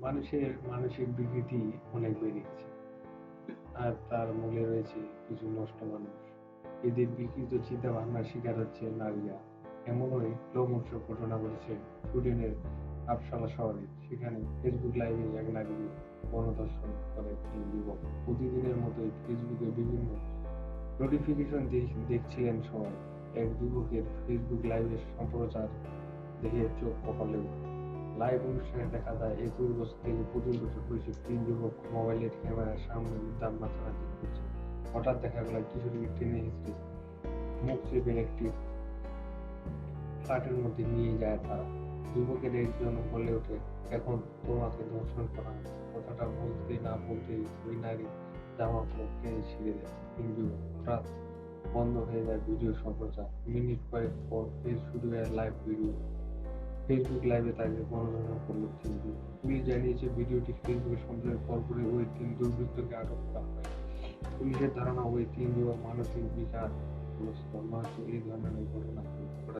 মানুষের মানসিক বিকৃতি অনেক বেড়ে গেছে। আর তার মূলে রয়েছে কিছু নষ্ট মানুষ। এদের বিকৃত চিন্তা ভাবনার শিকার হচ্ছে নারীরা। এমনই লোমহর্ষক ঘটনা ঘটেছে সুইডেনের আপসালা শহরে। সেখানে ফেসবুক লাইভে এক নারী গণধর্ষণ করে তিন যুবক। প্রতিদিনের মতোই ফেসবুকে বিভিন্ন নোটিফিকেশন দেখছিলেন সবাই। এক যুবকের ফেসবুক লাইভের সম্প্রচার দেখে চোখ কপালে ওঠে। লাইভ অনুষ্ঠানে দেখা যায়, এই একুশ বছর থেকে পঁচিশ বছর বয়সী তিন যুবক মোবাইলের ক্যামেরার সামনে উদ্যান নাচানাচি করছে হঠাৎ দেখা গেল কিশোরীকে টেনে হিঁচড়ে মুখ চেপে একটি ফ্ল্যাটের মধ্যে নিয়ে যায় তারা। যুবকের একজন বলে ওঠে, এখন তোমাকে ধর্ষণ করা কথাটা বলতে না বলতে ওই নারী জামা টেনে ছিঁড়ে দেয়। তিন যুবক হঠাৎ বন্ধ হয়ে যায় ভিডিও সম্প্রচার। মিনিট কয়েক পর ফের শুরু হয় লাইভ ভিডিও ফেসবুক লাইভে তাকে গণধর্ষণ করল কিন্তু। পুলিশ জানিয়েছে, ভিডিওটি ফেসবুকে সম্প্রচার পরপরই ওই তিন দুর্বৃত্তকে আটক করা হয়। পুলিশের ধারণা, ওই তিন যুবক মানসিক বিকার মানসিক এই ধরনের ঘটনা